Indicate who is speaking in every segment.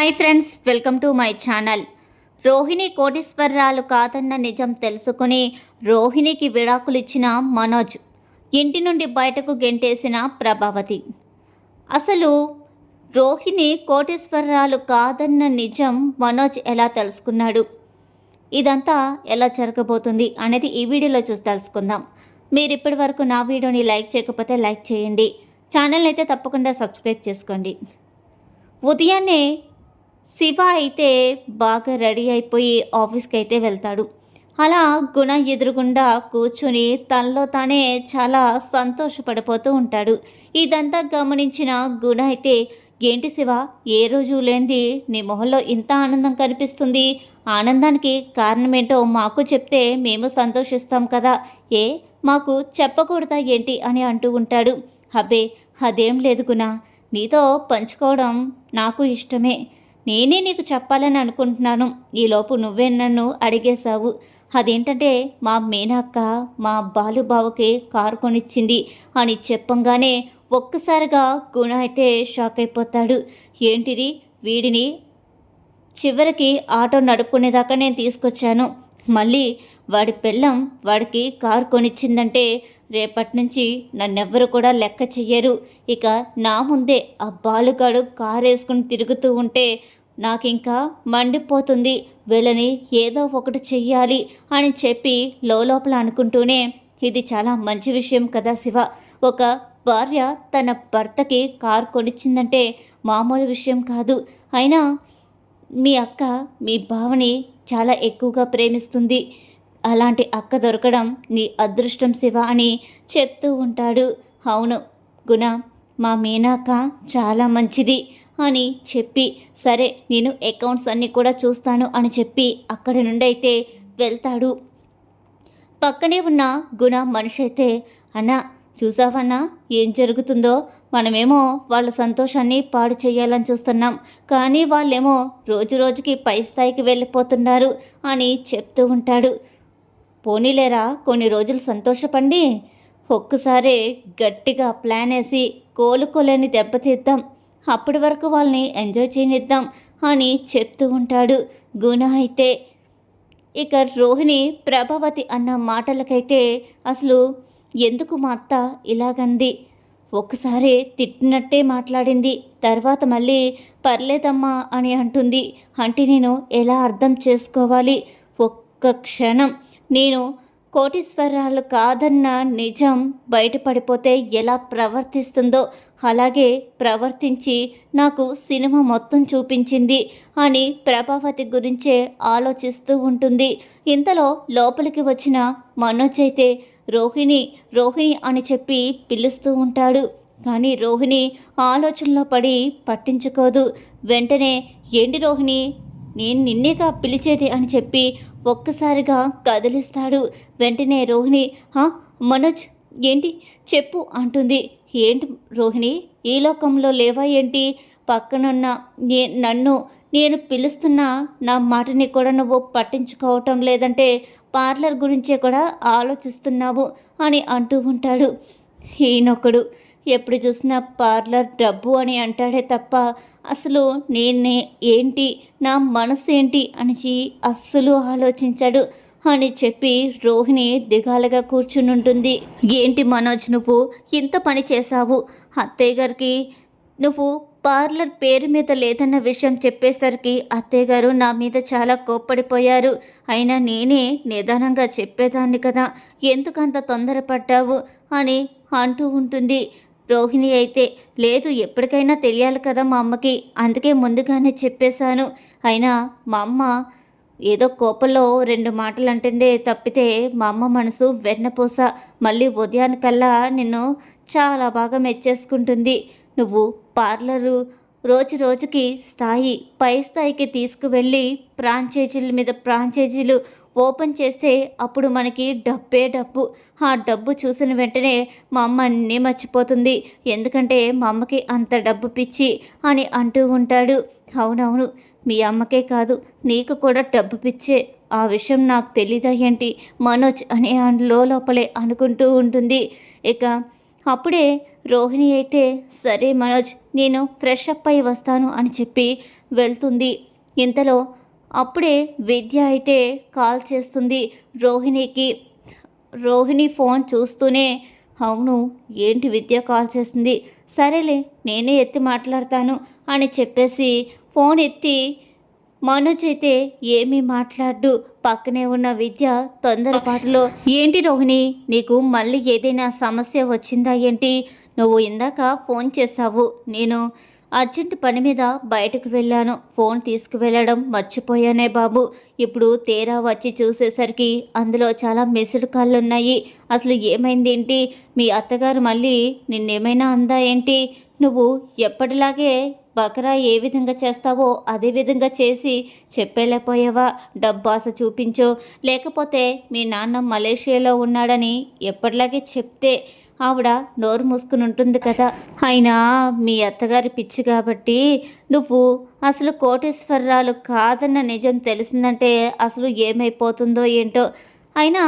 Speaker 1: Hi friends welcome to my channel. Rohini కోటీశ్వరరాలు కాదన్న నిజం తెలుసుకుని రోహిణికి విడాకులు ఇచ్చిన మనోజ్ ఇంటి నుండి బయటకు గెంటేసిన ప్రభావతి. అసలు రోహిణి కోటీశ్వరరాలు కాదన్న నిజం మనోజ్ ఎలా తెలుసుకున్నాడు? ఇదంతా ఎలా జరగబోతుంది అనేది ఈ వీడియోలో చూసి తెలుసుకుందాం. మీరు ఇప్పటి వరకు నా వీడియోని లైక్ చేయకపోతే లైక్ చేయండి. ఛానల్ అయితే తప్పకుండా సబ్స్క్రైబ్ చేసుకోండి. ఉదయాన్నే శివ అయితే బాగా రెడీ అయిపోయి ఆఫీస్కి అయితే వెళ్తాడు. అలా గుణ ఎదురుగుండా కూర్చుని తనలో తానే చాలా సంతోషపడిపోతూ ఉంటాడు. ఇదంతా గమనించిన గుణ అయితే ఏంటి శివ ఏ రోజు లేనిది నీ మొహంలో ఇంత ఆనందం కనిపిస్తుంది? ఆనందానికి కారణమేంటో మాకు చెప్తే మేము సంతోషిస్తాం కదా. ఏ మాకు చెప్పకూడదా ఏంటి? అని అంటూ ఉంటాడు. అబ్బే అదేం లేదు గుణ. నీతో పంచుకోవడం నాకు ఇష్టమే. నేనే నీకు చెప్పాలని అనుకుంటున్నాను. ఈలోపు నువ్వే నన్ను అడిగేశావు. అదేంటంటే మా మేనక్క మా బాలుబావకి కారు కొనిచ్చింది అని చెప్పంగానే ఒక్కసారిగా గుణ అయితే షాక్ అయిపోతాడు. ఏంటిది? వీడిని చివరికి ఆటో నడుపుకునేదాకా నేను తీసుకొచ్చాను. మళ్ళీ వాడి పెళ్ళం వాడికి కారు కొనిచ్చిందంటే రేపటి నుంచి నన్నెవ్వరు కూడా లెక్క చెయ్యరు. ఇక నా ముందే ఆ బాలుగాడు కారు వేసుకుని తిరుగుతూ ఉంటే నాకింకా మండిపోతుంది. వీళ్ళని ఏదో ఒకటి చెయ్యాలి అని చెప్పి లోపల అనుకుంటూనే ఇది చాలా మంచి విషయం కదా శివ. ఒక భార్య తన భర్తకి కారు కొనిచ్చిందంటే మామూలు విషయం కాదు. అయినా మీ అక్క మీ భావని చాలా ఎక్కువగా ప్రేమిస్తుంది. అలాంటి అక్క దొరకడం నీ అదృష్టం శివ అని చెప్తూ ఉంటాడు. అవును గుణ మా మీనాక చాలా మంచిది అని చెప్పి సరే నేను అకౌంట్స్ అన్నీ కూడా చూస్తాను అని చెప్పి అక్కడి నుండి అయితే వెళ్తాడు. పక్కనే ఉన్న గుణ మనిషి అయితే అన్నా చూసావన్నా ఏం జరుగుతుందో? మనమేమో వాళ్ళ సంతోషాన్ని పాడు చేయాలని చూస్తున్నాం. కానీ వాళ్ళేమో రోజు రోజుకి పై స్థాయికి వెళ్ళిపోతున్నారు అని చెప్తూ ఉంటాడు. పోనీలేరా కొన్ని రోజులు సంతోషపండి. ఒక్కసారి గట్టిగా ప్లాన్ వేసి కోలుకోలేని దెబ్బతీద్దాం. అప్పటి వరకు వాళ్ళని ఎంజాయ్ చేయనిద్దాం అని చెప్తూ ఉంటాడు గుణ అయితే. ఇక రోహిణి ప్రభావతి అన్న మాటలకైతే అసలు ఎందుకు మా అత్త ఇలాగంది? ఒకసారి తిట్టినట్టే మాట్లాడింది. తర్వాత మళ్ళీ పర్లేదమ్మా అని అంటుంది. అంటే నేను ఎలా అర్థం చేసుకోవాలి? ఒక్క క్షణం. నేను కోటీశ్వరాలు కాదన్న నిజం బయటపడిపోతే ఎలా ప్రవర్తిస్తుందో అలాగే ప్రవర్తించి నాకు సినిమా మొత్తం చూపించింది అని ప్రభావతి గురించే ఆలోచిస్తూ ఉంటుంది. ఇంతలో లోపలికి వచ్చిన మనోజ్ అయితే రోహిణి రోహిణి అని చెప్పి పిలుస్తూ ఉంటాడు. కానీ రోహిణి ఆలోచనలో పడి పట్టించుకోదు. వెంటనే ఏంటి రోహిణి? నేను నిన్నేగా పిలిచేది? అని చెప్పి ఒక్కసారిగా కదిలిస్తాడు. వెంటనే రోహిణి మనోజ్ ఏంటి? చెప్పు అంటుంది. ఏంటి రోహిణి ఈ లోకంలో లేవా ఏంటి? పక్కనున్న నే నన్ను నేను పిలుస్తున్న నా మాటని కూడా నువ్వు పట్టించుకోవటం లేదంటే పార్లర్ గురించే కూడా ఆలోచిస్తున్నావు అని అంటూ ఉంటాడు. ఈయనొకడు ఎప్పుడు చూసినా పార్లర్ డబ్బు అని అంటాడే తప్ప అసలు నేనే ఏంటి నా మనసు ఏంటి అని అస్సలు ఆలోచించాడు అని చెప్పి రోహిణి దిగాలుగా కూర్చుని ఉంటుంది ఏంటి మనోజ్ నువ్వు ఇంత పని చేశావు? అత్తయ్య గారికి నువ్వు పార్లర్ పేరు మీద లేదన్న విషయం చెప్పేసరికి అత్తయ్య గారు నా మీద చాలా కోప్పడిపోయారు. అయినా నేనే నిదానంగా చెప్పేదాన్ని కదా ఎందుకంత తొందరపడ్డావు అని అంటూ ఉంటుంది. రోహిణి అయితే లేదు ఎప్పటికైనా తెలియాలి కదా మా అమ్మకి అందుకే ముందుగానే చెప్పేశాను. అయినా మా అమ్మ ఏదో కోపంలో రెండు మాటలు అంటుందే తప్పితే మా అమ్మ మనసు వెన్నపూస మళ్ళీ ఉదయానికల్లా నిన్ను చాలా బాగా మెచ్చేసుకుంటుంది. నువ్వు పార్లరు రోజు రోజుకి స్థాయి పై స్థాయికి తీసుకువెళ్ళి ఫ్రాంచైజీల మీద ఫ్రాంచైజీలు ఓపెన్ చేస్తే అప్పుడు మనకి డబ్బే డబ్బు. ఆ డబ్బు చూసిన వెంటనే మా అమ్మ అన్నీ మర్చిపోతుంది. ఎందుకంటే మా అమ్మకి అంత డబ్బు పిచ్చి అని అంటూ ఉంటాడు. అవునవును మీ అమ్మకే కాదు నీకు కూడా డబ్బు పిచ్చే. ఆ విషయం నాకు తెలీదా ఏంటి? మనోజ్ అనే లోపలే అనుకుంటూ ఉంటుంది. ఇక అప్పుడే రోహిణి అయితే సరే మనోజ్ నేను ఫ్రెష్ అప్ అయి వస్తాను అని చెప్పి వెళ్తుంది. ఇంతలో అప్పుడే విద్య అయితే కాల్ చేస్తుంది రోహిణికి. రోహిణి ఫోన్ చూస్తూనే అవును ఏంటి విద్య కాల్ చేస్తుంది సరేలే నేనే ఎత్తి మాట్లాడతాను అని చెప్పేసి ఫోన్ ఎత్తి మనోజ్ అయితే ఏమీ మాట్లాడు పక్కనే ఉన్న విద్య తొందరపాటులో ఏంటి రోహిణి నీకు మళ్ళీ ఏదైనా సమస్య వచ్చిందా ఏంటి? నువ్వు ఇందాక ఫోన్ చేసావు నేను అర్జెంట్ పని మీద బయటకు వెళ్ళాను. ఫోన్ తీసుకువెళ్ళడం మర్చిపోయానే బాబు. ఇప్పుడు తేరా వచ్చి చూసేసరికి అందులో చాలా మిస్డ్ కాళ్ళు ఉన్నాయి అసలు ఏమైంది ఏంటి మీ అత్తగారు మళ్ళీ నిన్నేమైనా అందా ఏంటి? నువ్వు ఎప్పటిలాగే బకరా ఏ విధంగా చేస్తావో అదే విధంగా చేసి చెప్పలేకపోయావా? డబ్బాస చూపించో. లేకపోతే మీ నాన్న మలేషియాలో ఉన్నాడని ఎప్పటిలాగే చెప్తే ఆవిడ నోరు మూసుకుని ఉంటుంది కదా. అయినా మీ అత్తగారి పిచ్చి కాబట్టి నువ్వు అసలు కోటేశ్వరరాలు కాదన్న నిజం తెలిసిందంటే అసలు ఏమైపోతుందో ఏంటో. అయినా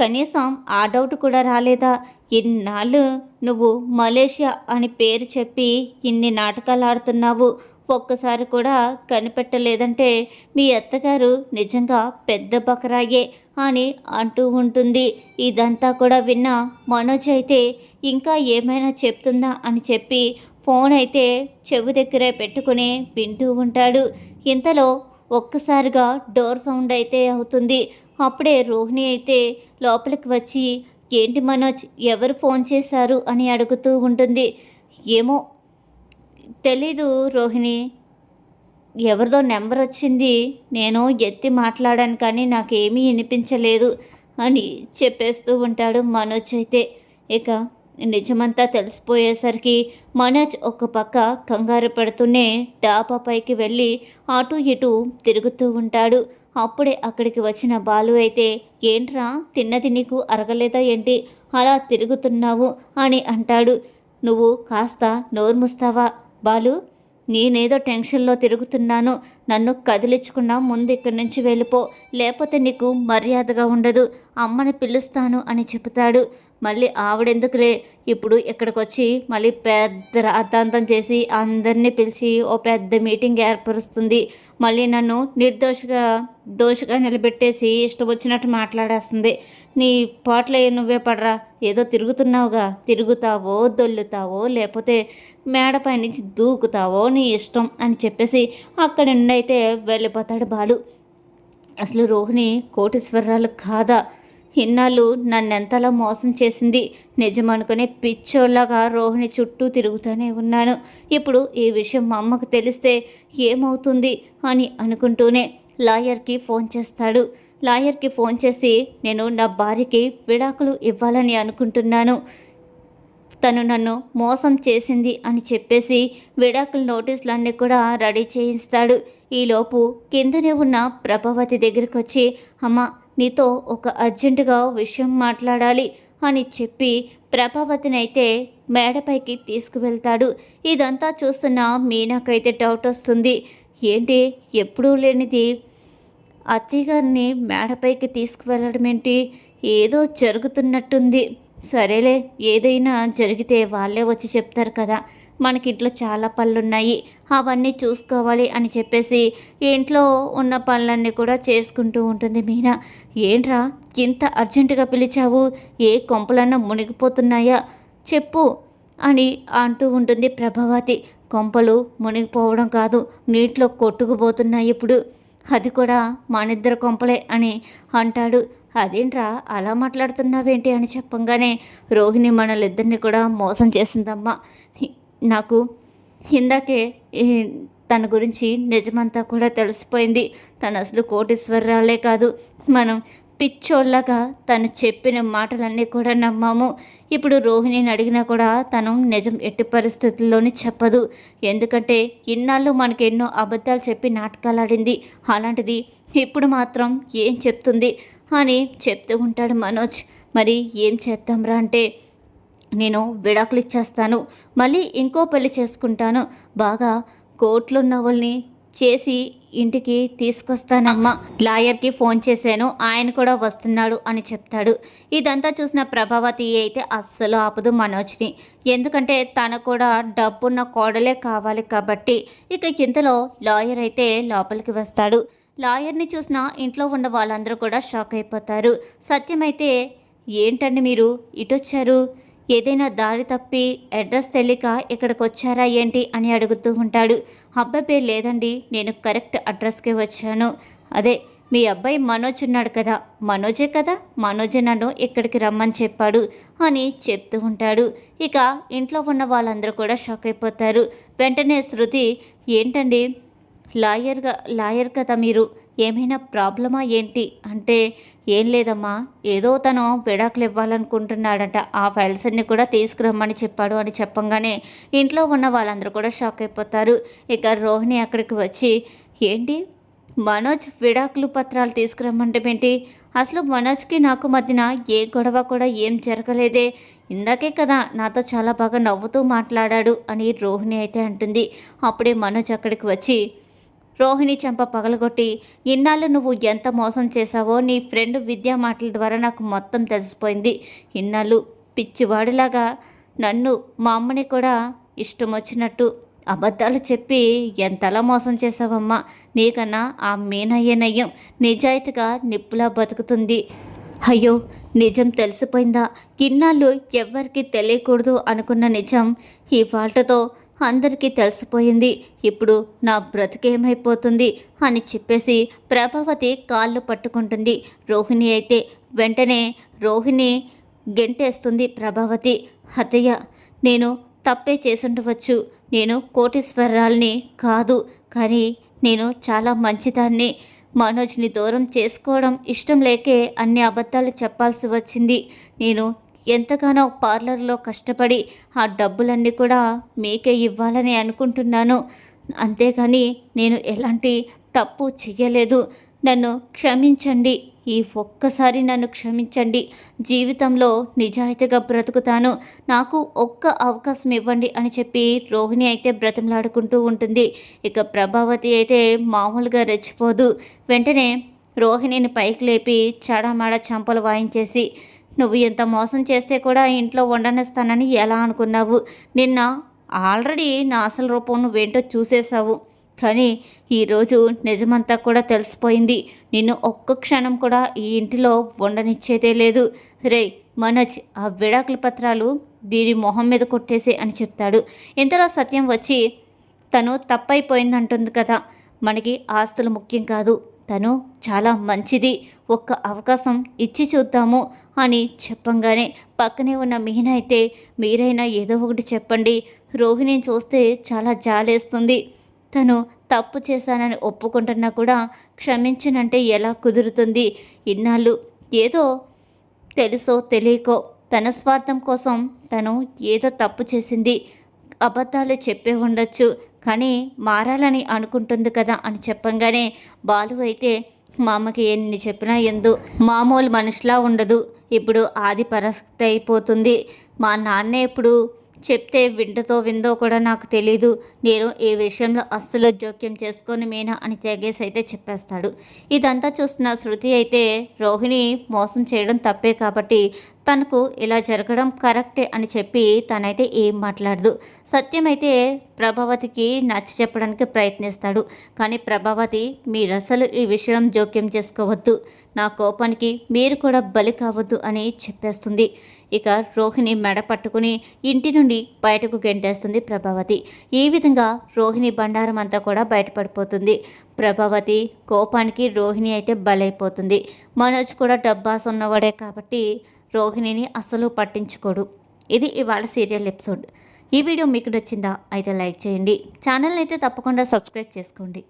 Speaker 1: కనీసం ఆ డౌట్ కూడా రాలేదా? ఇన్నాళ్ళు నువ్వు మలేషియా అని పేరు చెప్పి ఇన్ని నాటకాలు ఆడుతున్నావు. ఒక్కసారి కూడా కనిపెట్టలేదంటే మీ అత్తగారు నిజంగా పెద్ద బకరాయే అని అంటూ ఉంటుంది. ఇదంతా కూడా విన్న మనోజ్ అయితే ఇంకా ఏమైనా చెప్తుందా అని చెప్పి ఫోన్ అయితే చెవి దగ్గరే పెట్టుకుని వింటూ ఉంటాడు. ఇంతలో ఒక్కసారిగా డోర్ సౌండ్ అయితే అవుతుంది. అప్పుడే రోహిణి అయితే లోపలికి వచ్చి ఏంటి మనోజ్ ఎవరు ఫోన్ చేశారు? అని అడుగుతూ ఉంటుంది. ఏమో తెలీదు రోహిణి. ఎవరిదో నెంబర్ వచ్చింది. నేను ఎత్తి మాట్లాడాను కానీ నాకేమీ వినిపించలేదు అని చెప్పేస్తూ ఉంటాడు మనోజ్ అయితే. ఇక నిజమంతా తెలిసిపోయేసరికి మనోజ్ ఒక పక్క కంగారు పడుతూనే డాబా పైకి వెళ్ళి అటు ఇటు తిరుగుతూ ఉంటాడు. అప్పుడే అక్కడికి వచ్చిన బాలు అయితే ఏంట్రా తిన్నది నీకు అరగలేదా ఏంటి? అలా తిరుగుతున్నావు అని అంటాడు. నువ్వు కాస్త నోర్ముస్తావా? బాలు నేనేదో టెన్షన్లో తిరుగుతున్నాను. నన్ను కదిలించుకున్నా ముందు ఇక్కడి నుంచి వెళ్ళిపో. లేకపోతే నీకు మర్యాదగా ఉండదు. అమ్మని పిలుస్తాను అని చెబుతాడు. మళ్ళీ ఆవిడెందుకులే? ఇప్పుడు ఇక్కడికి వచ్చి మళ్ళీ పెద్ద రాద్ధాంతం చేసి అందరినీ పిలిచి ఓ పెద్ద మీటింగ్ ఏర్పరుస్తుంది. మళ్ళీ నన్ను నిర్దోషిగా దోషిగా నిలబెట్టేసి ఇష్టం వచ్చినట్టు మాట్లాడేస్తుంది. నీ పాటలు నువ్వే పడరా? ఏదో తిరుగుతున్నావుగా. తిరుగుతావో దొల్లుతావో లేకపోతే మేడపై నుంచి దూకుతావో నీ ఇష్టం అని చెప్పేసి అక్కడి నుండి అయితే వెళ్ళిపోతాడు బాలు. అసలు రోహిణి కోటీశ్వరరాలు కాదా? ఇన్నాళ్ళు నన్నెంతలా మోసం చేసింది? నిజమనుకునే పిచ్చోళ్ళగా రోహిణి చుట్టూ తిరుగుతూనే ఉన్నాను. ఇప్పుడు ఈ విషయం మా అమ్మకు తెలిస్తే ఏమవుతుంది అని అనుకుంటూనే లాయర్కి ఫోన్ చేస్తాడు. లాయర్కి ఫోన్ చేసి నేను నా భార్యకి విడాకులు ఇవ్వాలని అనుకుంటున్నాను. తను నన్ను మోసం చేసింది అని చెప్పేసి విడాకుల నోటీసులన్నీ కూడా రెడీ చేయిస్తాడు. ఈలోపు కిందనే ఉన్న ప్రభావతి దగ్గరికి వచ్చి అమ్మ నీతో ఒక అర్జెంటుగా విషయం మాట్లాడాలి అని చెప్పి ప్రభావతిని అయితే మేడపైకి తీసుకువెళ్తాడు. ఇదంతా చూస్తున్న మీనాకైతే డౌట్ వస్తుంది. ఏంటి? ఎప్పుడూ లేనిది. అత్తయ్యగారిని మేడపైకి తీసుకువెళ్ళడం ఏంటి ఏదో జరుగుతున్నట్టుంది. సరేలే ఏదైనా జరిగితే వాళ్ళే వచ్చి చెప్తారు కదా. మనకి ఇంట్లో చాలా ఉన్నాయి అవన్నీ చూసుకోవాలి అని చెప్పేసి ఇంట్లో ఉన్న పనులన్నీ కూడా చేసుకుంటూ ఉంటుంది మీనా. ఏంట్రా? ఇంత అర్జెంటుగా పిలిచావు. ఏ కొంపలన్నా మునిగిపోతున్నాయా? చెప్పు అని అంటూ ఉంటుంది ప్రభావతి. కొంపలు మునిగిపోవడం కాదు నీటిలో కొట్టుకుపోతున్నాయి ఇప్పుడు. అది కూడా మానిద్దరు కొంపలే అని అంటాడు. అదేంట్రా? అలా మాట్లాడుతున్నావేంటి అని చెప్పంగానే రోహిణి మనలిద్దరిని కూడా మోసం చేసిందమ్మా. నాకు ఇందాకే తన గురించి నిజమంతా కూడా తెలిసిపోయింది. తను అసలు కోటేశ్వరరాలే కాదు. మనం పిచ్చోళ్ళగా తను చెప్పిన మాటలన్నీ కూడా నమ్మాము. ఇప్పుడు రోహిణిని అడిగినా కూడా తను నిజం ఎట్టి పరిస్థితుల్లోనే చెప్పదు. ఎందుకంటే ఇన్నాళ్ళు మనకి ఎన్నో అబద్ధాలు చెప్పి నాటకాలు ఆడింది అలాంటిది ఇప్పుడు మాత్రం ఏం చెప్తుంది అని చెప్తూ ఉంటాడు మనోజ్. మరి ఏం చేద్దాంరా అంటే నేను విడాకులు ఇచ్చేస్తాను మళ్ళీ ఇంకో పెళ్ళి చేసుకుంటాను. బాగా కోట్లున్న వాళ్ళని చేసి ఇంటికి తీసుకొస్తానమ్మా. లాయర్కి ఫోన్ చేశాను. ఆయన కూడా వస్తున్నాడు అని చెప్తాడు. ఇదంతా చూసిన ప్రభావతి అయితే అస్సలు ఆపదు మనోజ్ని. ఎందుకంటే తన కూడా డబ్బున్న కోడలే కావాలి కాబట్టి ఇక ఇంతలో లాయర్ అయితే లోపలికి వస్తాడు. లాయర్ని చూసిన ఇంట్లో ఉన్న వాళ్ళందరూ కూడా షాక్ అయిపోతారు. సత్యమైతే ఏంటండి మీరు? ఇటొచ్చారు? ఏదైనా దారి తప్పి అడ్రస్ తెలియక ఇక్కడికి వచ్చారా ఏంటి అని అడుగుతూ ఉంటాడు. అబ్బాయి లేదండి నేను కరెక్ట్ అడ్రస్కే వచ్చాను. అదే మీ అబ్బాయి మనోజ్ ఉన్నాడు కదా. మనోజే కదా? మనోజే నన్ను ఇక్కడికి రమ్మని చెప్పాడు అని చెప్తూ ఉంటాడు. ఇక ఇంట్లో ఉన్న వాళ్ళందరూ కూడా షాక్ అయిపోతారు. వెంటనే శృతి ఏంటండి? లాయర్గా లాయర్ కదా మీరు? ఏమైనా ప్రాబ్లమా ఏంటి? అంటే ఏం లేదమ్మా. ఏదో తను విడాకులు ఇవ్వాలనుకుంటున్నాడట. ఆ ఫైల్స్ అన్ని కూడా తీసుకురమ్మని చెప్పాడు అని చెప్పంగానే ఇంట్లో ఉన్న వాళ్ళందరూ కూడా షాక్ అయిపోతారు. ఇక రోహిణి అక్కడికి వచ్చి ఏంటి? మనోజ్ విడాకులు పత్రాలు తీసుకురమ్మంటే ఏంటి? అసలు మనోజ్కి నాకు మధ్యన ఏ గొడవ కూడా ఏం జరగలేదే. ఇందాకే కదా నాతో చాలా బాగా నవ్వుతూ మాట్లాడాడు అని రోహిణి అయితే అంటుంది. అప్పుడే మనోజ్ అక్కడికి వచ్చి రోహిణి చెంప పగలగొట్టి ఇన్నాళ్ళు నువ్వు ఎంత మోసం చేశావో నీ ఫ్రెండ్ విద్యా మాటల ద్వారా నాకు మొత్తం తెలిసిపోయింది. ఇన్నాళ్ళు పిచ్చివాడిలాగా నన్ను మా అమ్మని కూడా ఇష్టం వచ్చినట్టు అబద్ధాలు చెప్పి ఎంతలా మోసం చేసావమ్మా నీకన్నా ఆ మీనయ్య నయ్యం నిజాయితీగా నిప్పులా బతుకుతుంది. అయ్యో నిజం తెలిసిపోయిందా? ఇన్నాళ్ళు ఎవరికి తెలియకూడదు అనుకున్న నిజం ఈ వాటతో అందరికీ తెలిసిపోయింది. ఇప్పుడు నా బ్రతికేమైపోతుంది అని చెప్పేసి ప్రభావతి కాళ్ళు పట్టుకుంటుంది. రోహిణి అయితే వెంటనే రోహిణి గెంటేస్తుంది ప్రభావతి. అతయ్య నేను తప్పే చేసుండవచ్చు. నేను కోటీశ్వరాల్ని కాదు. కానీ నేను చాలా మంచిదాన్ని. మనోజ్ని దూరం చేసుకోవడం ఇష్టం లేకే అన్ని అబద్ధాలు చెప్పాల్సి వచ్చింది. నేను ఎంతగానో పార్లర్లో కష్టపడి ఆ డబ్బులన్నీ కూడా మీకే ఇవ్వాలని అనుకుంటున్నాను. అంతేగాని నేను ఎలాంటి తప్పు చెయ్యలేదు. నన్ను క్షమించండి. ఈ ఒక్కసారి నన్ను క్షమించండి. జీవితంలో నిజాయితీగా బ్రతుకుతాను. నాకు ఒక్క అవకాశం ఇవ్వండి అని చెప్పి రోహిణి అయితే బ్రతిమలాడుకుంటూ ఉంటుంది. ఇక ప్రభావతి అయితే మామూలుగా రెచ్చిపోదు. వెంటనే రోహిణిని పైకి లేపి చాడామాడ చంపలు వాయించేసి నువ్వు ఎంత మోసం చేస్తే కూడా ఇంట్లో వండనిస్తానని ఎలా అనుకున్నావు? నిన్న ఆల్రెడీ నా అసలు రూపం నువ్వేంటో చూసేశావు. కానీ ఈరోజు నిజమంతా కూడా తెలిసిపోయింది. నిన్ను ఒక్క క్షణం కూడా ఈ ఇంటిలో ఉండనిచ్చేదే లేదు. రే మనోజ్ ఆ విడాకుల పత్రాలు దీని మొహం మీద కొట్టేసి అని చెప్తాడు. ఇంతలో సత్యం వచ్చి తను తప్పైపోయిందంటుంది కదా. మనకి ఆస్తులు ముఖ్యం కాదు. తను చాలా మంచిది. ఒక్క అవకాశం ఇచ్చి చూద్దాము అని చెప్పంగానే పక్కనే ఉన్న మీన అయితే మీరైనా ఏదో ఒకటి చెప్పండి. రోహిణి చూస్తే చాలా జాలేస్తుంది. తను తప్పు చేశానని ఒప్పుకుంటున్నా కూడా క్షమించనంటే ఎలా కుదురుతుంది? ఇన్నాళ్ళు ఏదో తెలుసో తెలియకో తన స్వార్థం కోసం తను ఏదో తప్పు చేసింది. అబద్ధాలు చెప్పే ఉండొచ్చు. కానీ మారాలని అనుకుంటుంది కదా అని చెప్పంగానే బాలు అయితే మా అమ్మకి ఎన్ని చెప్పినా ఎందు. మామూలు మనిషిలా ఉండదు. ఇప్పుడు ఆది పరిస్థితి అయిపోతుంది. మా నాన్న ఇప్పుడు చెప్తే వింటతో విందో కూడా నాకు తెలీదు. నేను ఏ విషయంలో అస్సలు జోక్యం చేసుకొని మీనా అని తెగేసి అయితే చెప్పేస్తాడు. ఇదంతా చూస్తున్న శృతి అయితే రోహిణి మోసం చేయడం తప్పే కాబట్టి తనకు ఇలా జరగడం కరెక్టే అని చెప్పి తనైతే ఏం మాట్లాడదు. సత్యమైతే ప్రభావతికి నచ్చ చెప్పడానికి ప్రయత్నిస్తాడు. కానీ ప్రభావతి మీరసలు ఈ విషయం జోక్యం చేసుకోవద్దు. నా కోపానికి మీరు కూడా బలి కావద్దు అని చెప్పేస్తుంది. ఇక రోహిణి మెడ పట్టుకుని ఇంటి నుండి బయటకు గెంటేస్తుంది ప్రభావతి. ఈ విధంగా రోహిణి బండారం అంతా కూడా బయటపడిపోతుంది. ప్రభావతి కోపానికి రోహిణి అయితే బలైపోతుంది. మనోజ్ కూడా డబ్బాస్ ఉన్నవాడే కాబట్టి రోహిణిని అస్సలు పట్టించుకోడు. ఇది ఇవాళ సీరియల్ ఎపిసోడ్. ఈ వీడియో మీకు నచ్చిందా? అయితే లైక్ చేయండి. ఛానల్ అయితే తప్పకుండా సబ్స్క్రైబ్ చేసుకోండి.